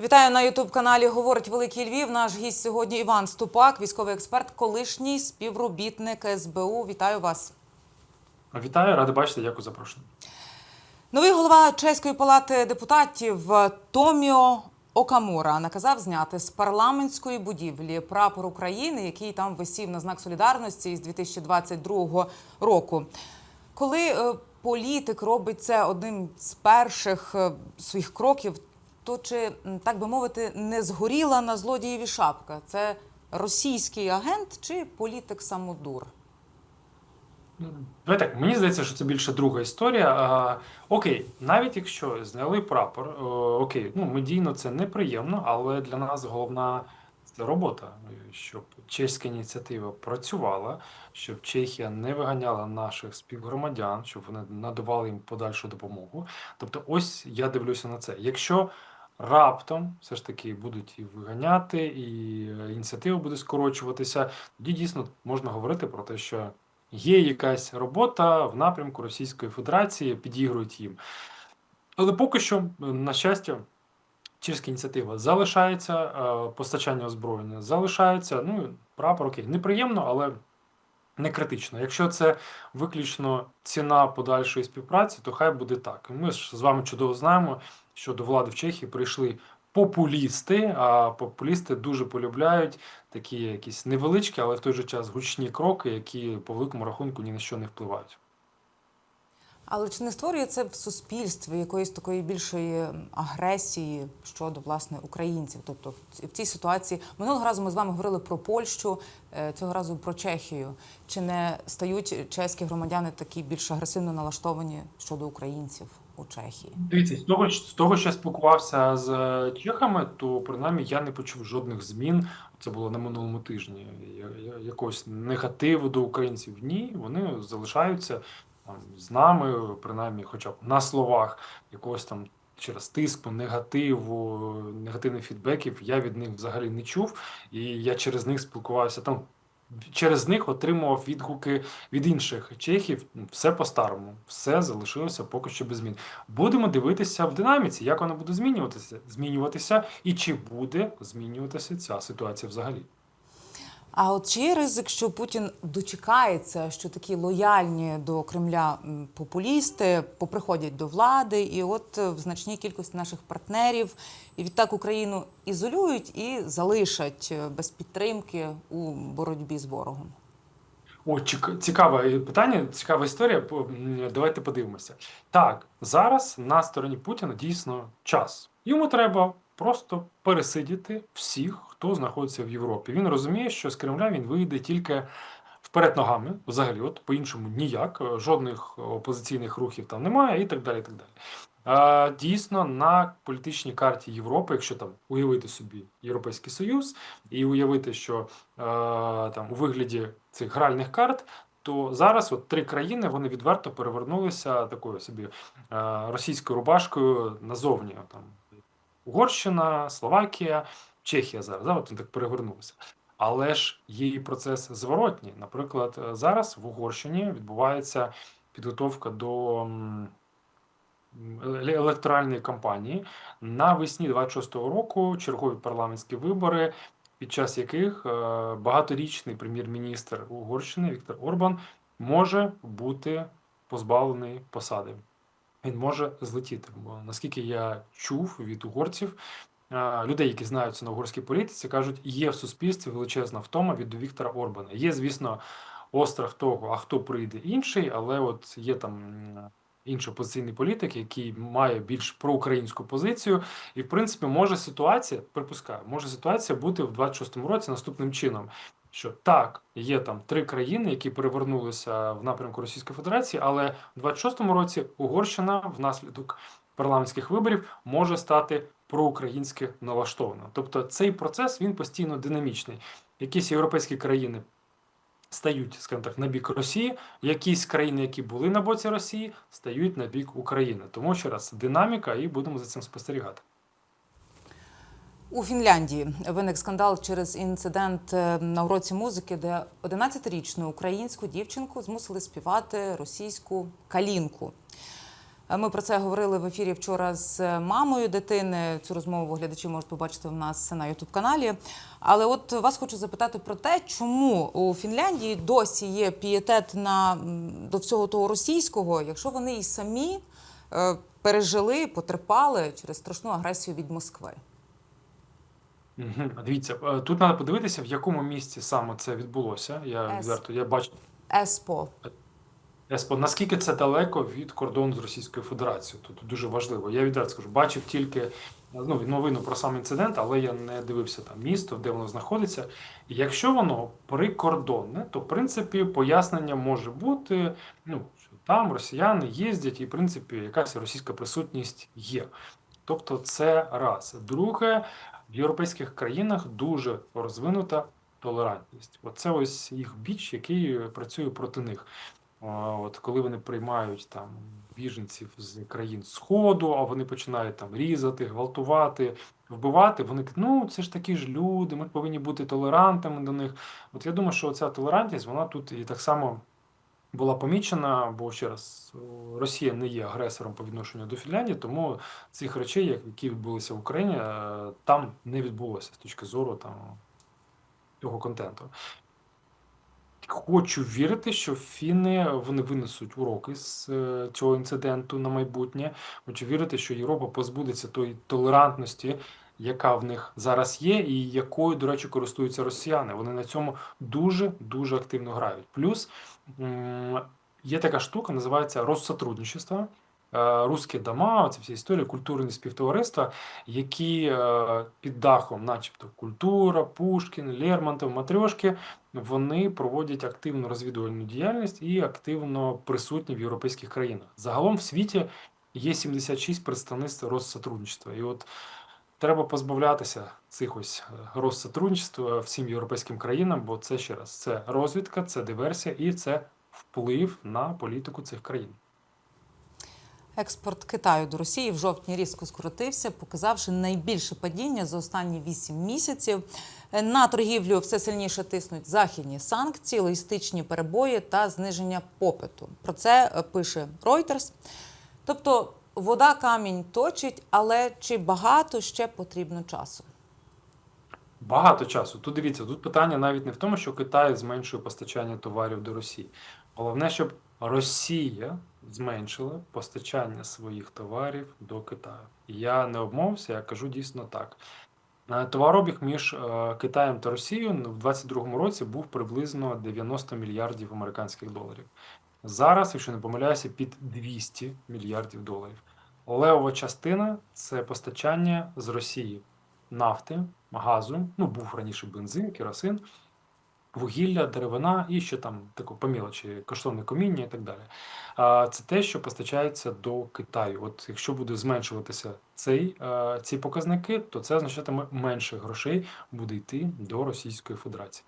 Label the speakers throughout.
Speaker 1: Вітаю на Ютуб каналі Говорить Великий Львів. Наш гість сьогодні Іван Ступак, військовий експерт, колишній співробітник СБУ. Вітаю вас.
Speaker 2: Вітаю, радий бачити, дякую за запрошення.
Speaker 1: Новий голова чеської палати депутатів Томіо Окамура наказав зняти з парламентської будівлі прапор України, який там висів на знак солідарності з 2022 року. Коли е, політик робить це одним з перших е, своїх кроків, то чи так би мовити не згоріла на злодієві шапка? Це російський агент чи політик самодур?
Speaker 2: Давай так, мені здається, що це більше друга історія. А, окей, навіть якщо зняли прапор, окей, ну медійно це неприємно, але для нас головна робота, щоб чеська ініціатива працювала, щоб Чехія не виганяла наших співгромадян, щоб вони надавали їм подальшу допомогу. Тобто, ось я дивлюся на це. Якщо раптом все ж таки будуть і виганяти, і ініціатива буде скорочуватися, тоді дійсно можна говорити про те, що є якась робота в напрямку Російської Федерації, підігрують їм. Але поки що, на щастя, чеська ініціатива залишається, е, постачання озброєння залишається. Ну, прапор окей, неприємно, але не критично. Якщо це виключно ціна подальшої співпраці, то хай буде так. Ми ж з вами чудово знаємо, що до влади в Чехії прийшли популісти, а популісти дуже полюбляють такі якісь невеличкі, але в той же час гучні кроки, які по великому рахунку ні на що не впливають.
Speaker 1: Але чи не створює це в суспільстві якоїсь такої більшої агресії щодо власне українців? Тобто в цій ситуації минулого разу ми з вами говорили про Польщу, е, цього разу про Чехію. Чи не стають чеські громадяни такі більш агресивно налаштовані щодо українців у Чехії?
Speaker 2: Дивіться, з того, з того, що я спілкувався з е, чехами, то принаймні я не почув жодних змін. Це було на минулому тижні. Якогось негативу до українців. Ні, вони залишаються там з нами, принаймні, хоча б на словах якогось там через тиску, негативу, негативних фідбеків я від них взагалі не чув. І я через них спілкувався там. Через них отримував відгуки від інших чехів. Все по-старому, все залишилося поки що без змін. Будемо дивитися в динаміці, як вона буде змінюватися, змінюватися, і чи буде змінюватися ця ситуація взагалі.
Speaker 1: А от чи є ризик, що Путін дочекається, що такі лояльні до Кремля популісти поприходять до влади, і от е, в значній кількості наших партнерів і відтак Україну ізолюють і залишать е, без підтримки у боротьбі з ворогом?
Speaker 2: О, цікаве питання, цікава історія. Давайте подивимося. Так, зараз на стороні Путіна дійсно час. Йому треба просто пересидіти всіх, хто знаходиться в Європі. Він розуміє, що з Кремля він вийде тільки вперед ногами, взагалі, от по-іншому ніяк, е, жодних опозиційних рухів там немає, і так далі. І так далі. А, дійсно, на політичній карті Європи, якщо там уявити собі Європейський Союз і уявити, що е, там у вигляді цих гральних карт, то зараз от три країни вони відверто перевернулися такою собі е, російською рубашкою назовні. Там Угорщина, Словакія, Чехія зараз. Да, от вони так перевернулися. Але ж є і процес зворотній. Наприклад, е, зараз в Угорщині відбувається підготовка до електоральної кампанії. Навесні 26-го року чергові парламентські вибори, під час яких е, багаторічний прем'єр-міністр Угорщини Віктор Орбан може бути позбавлений посади. Він може злетіти. Бо наскільки я чув від угорців, е, людей, які знаються на угорській політиці, кажуть, є в суспільстві величезна втома від Віктора Орбана. Є, звісно, острах того, а хто прийде інший, але от є там інший опозиційний політик, який має більш проукраїнську позицію, і в принципі може ситуація, припускаю, може ситуація бути в 26-му році наступним чином. Що так, є там три країни, які перевернулися в напрямку Російської Федерації, але в 26-му році Угорщина внаслідок парламентських виборів може стати проукраїнськи налаштована. Тобто цей процес він постійно динамічний. Якісь європейські країни стають, скажімо так, на бік Росії, якісь країни, які були на боці Росії, стають на бік України. Тому ще раз динаміка, і будемо за цим спостерігати.
Speaker 1: У Фінляндії виник скандал через інцидент е, на уроці музики, де 11-річну українську дівчинку змусили співати російську калінку. Е, Ми про це говорили в ефірі вчора з мамою дитини. Цю розмову глядачі можуть побачити в нас на Ютуб каналі. Але от вас хочу запитати про те, чому у Фінляндії досі є пієтет на до всього того російського, якщо вони і самі е, пережили, потерпали через страшну агресію від Москви.
Speaker 2: Дивіться, е, тут треба подивитися, в якому місці саме це відбулося. Я відверто, я бачу
Speaker 1: ЕСПО.
Speaker 2: Еспо, наскільки це далеко від кордону з Російською Федерацією. Тут дуже важливо. Я відверто скажу, бачив тільки ну, новину про сам інцидент, але я не дивився там місто, де воно знаходиться. І якщо воно прикордонне, то в принципі пояснення може бути, ну що там росіяни їздять, і в принципі якась російська присутність є. Тобто, це раз. Друге, в європейських країнах дуже розвинута толерантність. Оце ось їх біч, який працює проти них. От коли вони приймають там біженців з країн Сходу, а вони починають там різати, гвалтувати, вбивати, вони кажуть, ну це ж такі ж люди, ми повинні бути толерантами до них. От я думаю, що ця толерантність, вона тут і так само була помічена, бо ще раз, Росія не є агресором по відношенню до Фінляндії, тому цих речей, які відбулися в Україні, е, там не відбулося з точки зору там цього контенту. Хочу вірити, що фіни вони винесуть уроки з е, цього інциденту на майбутнє. Хочу вірити, що Європа позбудеться тої толерантності, яка в них зараз є, і якою, до речі, користуються росіяни. Вони на цьому дуже дуже активно грають. Плюс є така штука, називається розсотрудничество. Е, Русські дома, це всі історії, культурні співтовариства, які е, під дахом, начебто, культура, Пушкін, Лермонтов, Матрьошки, вони проводять активну розвідувальну діяльність і активно присутні в європейських країнах. Загалом в світі є 76 представництв Россотрудничества. І от треба позбавлятися цих ось е, Россотрудничества всім європейським країнам, бо це ще раз це розвідка, це диверсія і це вплив на політику цих країн.
Speaker 1: Експорт Китаю до Росії в жовтні різко скоротився, показавши найбільше падіння за останні 8 місяців. На торгівлю все сильніше тиснуть західні санкції, логістичні перебої та зниження попиту. Про це е, пише Reuters. Тобто вода камінь точить, але чи багато ще потрібно часу?
Speaker 2: Багато часу. Тут дивіться, тут питання навіть не в тому, що Китай зменшує постачання товарів до Росії. Головне, щоб Росія зменшила постачання своїх товарів до Китаю. Я не обмовився, я кажу дійсно так. Е, Товарообіг між е, Китаєм та Росією в 2022 році був приблизно 90 мільярдів американських доларів. Зараз, якщо не помиляюся, під 200 мільярдів доларів. Левова частина це постачання з Росії нафти, газу, ну був раніше бензин, керосин, вугілля, деревина і ще там таку по мілочі, коштовне коміння і так далі. А це те, що постачається до Китаю. От якщо буде зменшуватися цей, е, ці показники, то це означатиме менше грошей буде йти до Російської Федерації.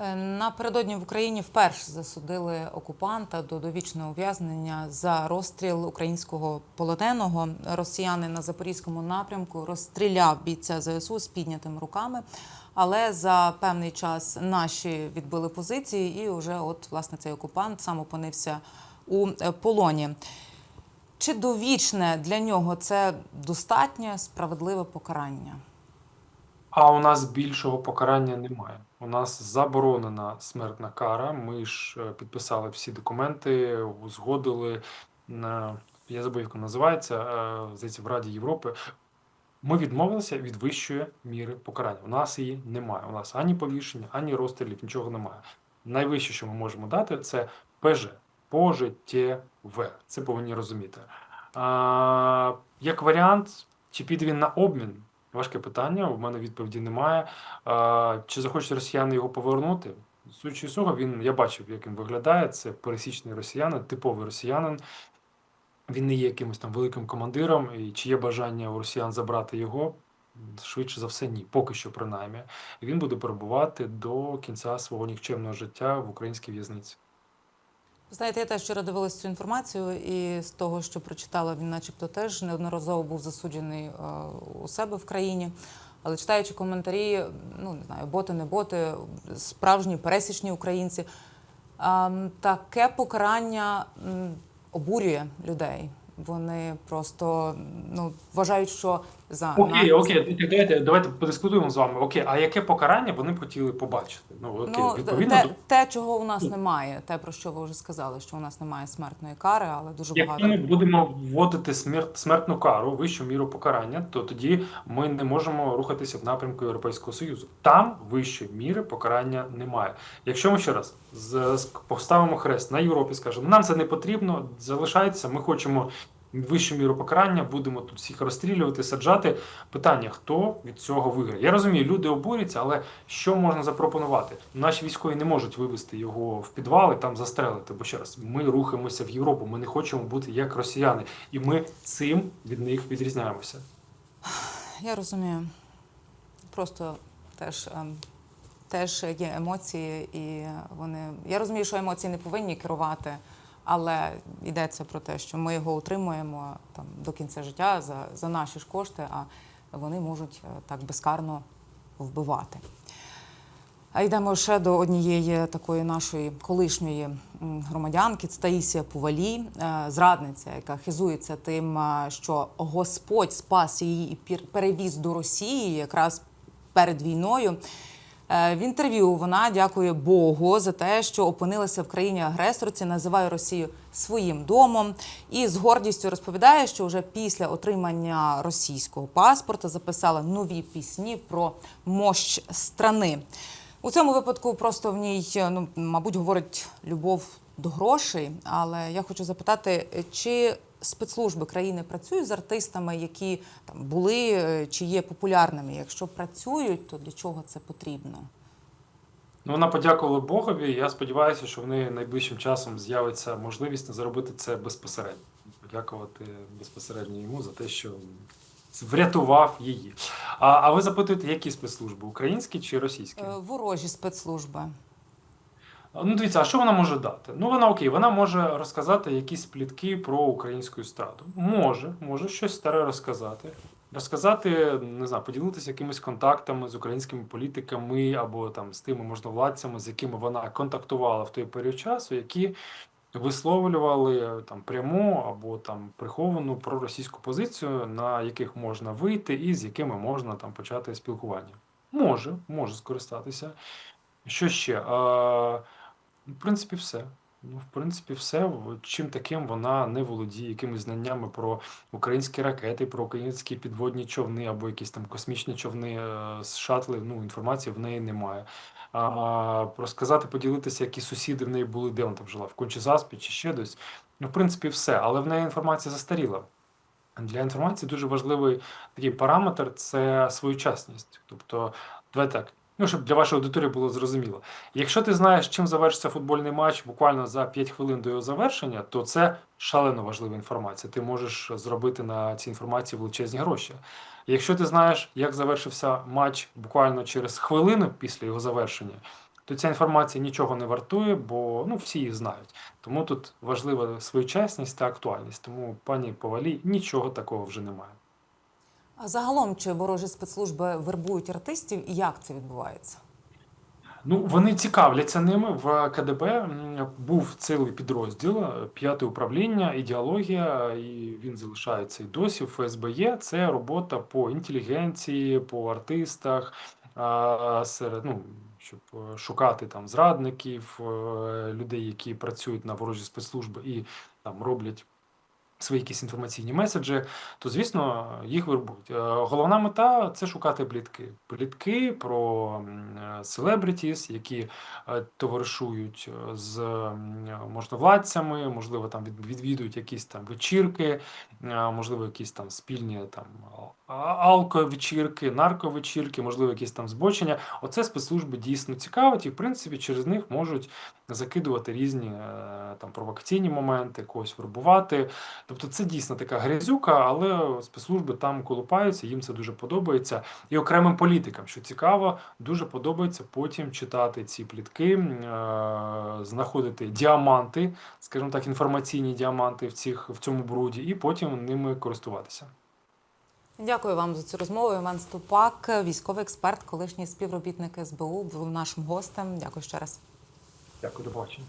Speaker 1: Е, Напередодні в Україні вперше засудили окупанта до довічного ув'язнення за розстріл українського полоненого. Росіяни на запорізькому напрямку розстріляв бійця ЗСУ з піднятими руками. Але за певний час наші відбили позиції, і вже от власне цей окупант сам опинився у е, полоні. Чи довічне для нього це достатнє справедливе покарання?
Speaker 2: А у нас більшого покарання немає. У нас заборонена смертна кара. Ми ж е, підписали всі документи, узгодили на я забув, як називається, е, здається, в Раді Європи. Ми відмовилися від вищої міри покарання. У нас її немає. У нас ані повішення, ані розстрілів, нічого немає. Найвище, що ми можемо дати, це ПЖ пожиттєве. Це повинні розуміти. А, як варіант, чи піде він на обмін? Важке питання. У мене відповіді немає. А, чи захочуть росіяни його повернути? Судячи з він я бачив, як він виглядає. Це пересічний росіянин, типовий росіянин. Він не є якимось там великим командиром, і чи є бажання у росіян забрати його? Швидше за все, ні, поки що принаймні. Він буде перебувати до кінця свого нікчемного життя в українській в'язниці.
Speaker 1: Знаєте, я теж вчора дивилася цю інформацію, і з того, що прочитала, він, начебто, теж неодноразово був засуджений е, у себе в країні. Але читаючи коментарі, ну не знаю, боти, не боти, справжні пересічні українці, ем, таке покарання обурює людей. Вони просто ну вважають, що за
Speaker 2: Окей,
Speaker 1: на-
Speaker 2: окей, давайте, давайте подискутуємо з вами. Окей, а яке покарання вони б хотіли побачити? Ну, окей,
Speaker 1: Ну,
Speaker 2: відповідно
Speaker 1: те,
Speaker 2: до
Speaker 1: те, чого у нас немає, те про що ви вже сказали, що у нас немає смертної кари, але дуже
Speaker 2: Якщо
Speaker 1: багато.
Speaker 2: ми будемо вводити смерть, смертну кару, вищу міру покарання, то тоді ми не можемо рухатися в напрямку Європейського Союзу. Там вищої міри покарання немає. Якщо ми ще раз з- поставимо хрест на Європі, скажемо, нам це не потрібно, залишається, ми хочемо вищу міру покарання, будемо тут всіх розстрілювати, саджати. Питання, хто від цього виграє? Я розумію, люди обурюються, але що можна запропонувати? Наші військові не можуть вивести його в підвал і там застрелити. Бо ще раз, ми рухаємося в Європу, ми не хочемо бути як росіяни, і ми цим від них відрізняємося.
Speaker 1: Я розумію. Просто теж, ем, теж є емоції, і вони. Я розумію, що емоції не повинні керувати, але йдеться про те, що ми його утримуємо там до кінця життя за, за наші ж кошти, а вони можуть е, так безкарно вбивати. А йдемо ще до однієї такої нашої колишньої громадянки. Таїсія Пувалі, е, зрадниця, яка хизується тим, е, що Господь спас її і перевіз до Росії якраз перед війною. Е, В інтерв'ю вона дякує Богу за те, що опинилася в країні агресорці, називає Росію своїм домом і з гордістю розповідає, що вже після отримання російського паспорта записала нові пісні про мощ страни. У цьому випадку просто в ній, ну мабуть, говорить любов до грошей. Але я хочу запитати, чи спецслужби країни працюють з артистами, які там були е, чи є популярними? Якщо працюють, то для чого це потрібно?
Speaker 2: Ну, вона подякувала Богові. Я сподіваюся, що в неї найближчим часом з'явиться можливість зробити це безпосередньо. Подякувати безпосередньо йому за те, що врятував її. А, а ви запитуєте, які спецслужби? Українські чи російські?
Speaker 1: Е, Ворожі спецслужби.
Speaker 2: Ну, дивіться, а що вона може дати? Ну, вона окей, вона може розказати якісь плітки про українську естраду. Може, може щось старе розказати. Розказати, не знаю, поділитися якимись контактами з українськими політиками або там з тими можновладцями, з якими вона контактувала в той період часу, які висловлювали там пряму або там приховану проросійську позицію, на яких можна вийти і з якими можна там почати спілкування. Може, може скористатися. Що ще? А, в принципі, все. Ну, в принципі, все. Чим таким вона не володіє, якимись знаннями про українські ракети, про українські підводні човни або якісь там космічні човни е, з шатли. Ну, інформації в неї немає. А, розказати, поділитися, які сусіди в неї були, де вона там жила, в Кончезаспі чи ще десь. Ну, в принципі, все. Але в неї інформація застаріла. Для інформації дуже важливий такий параметр це своєчасність. Тобто, давай так. Ну, щоб для вашої аудиторії було зрозуміло. Якщо ти знаєш, чим завершиться футбольний матч буквально за 5 хвилин до його завершення, то це шалено важлива інформація. Ти можеш зробити на цій інформації величезні гроші. Якщо ти знаєш, як завершився матч буквально через хвилину після його завершення, то ця інформація нічого не вартує, бо ну, всі її знають. Тому тут важлива своєчасність та актуальність. Тому пані Повалі нічого такого вже немає.
Speaker 1: А загалом чи ворожі спецслужби вербують артистів і як це відбувається?
Speaker 2: Ну, вони цікавляться ними. В КДБ був цілий підрозділ, е, п'яте управління, ідеологія, і він залишається і досі. В ФСБ є. Це робота по інтелігенції, по артистах, серед, ну, щоб е, шукати там зрадників, е, людей, які працюють на ворожі спецслужби і там роблять. Свої якісь інформаційні меседжі, то звісно їх вербують. Е, Головна мета це шукати плітки. Плітки про селебрітіс, які е, товаришують е, з можновладцями, можливо, там від- відвідують якісь там вечірки, можливо, якісь там спільні там алковечірки, нарковечірки, можливо, якісь там збочення. Оце спецслужби дійсно цікавить, і в принципі через них можуть закидувати різні там провокаційні моменти, когось вербувати. Тобто це дійсно така грязюка, але спецслужби там колупаються, їм це дуже подобається. І окремим політикам, що цікаво, дуже подобається потім читати ці плітки, е, знаходити діаманти, скажімо так, інформаційні діаманти в цих в цьому бруді, і потім ними користуватися.
Speaker 1: Дякую вам за цю розмову. Іван Ступак, військовий експерт, колишній співробітник СБУ, був нашим гостем. Дякую ще раз.
Speaker 2: Дякую, до побачення.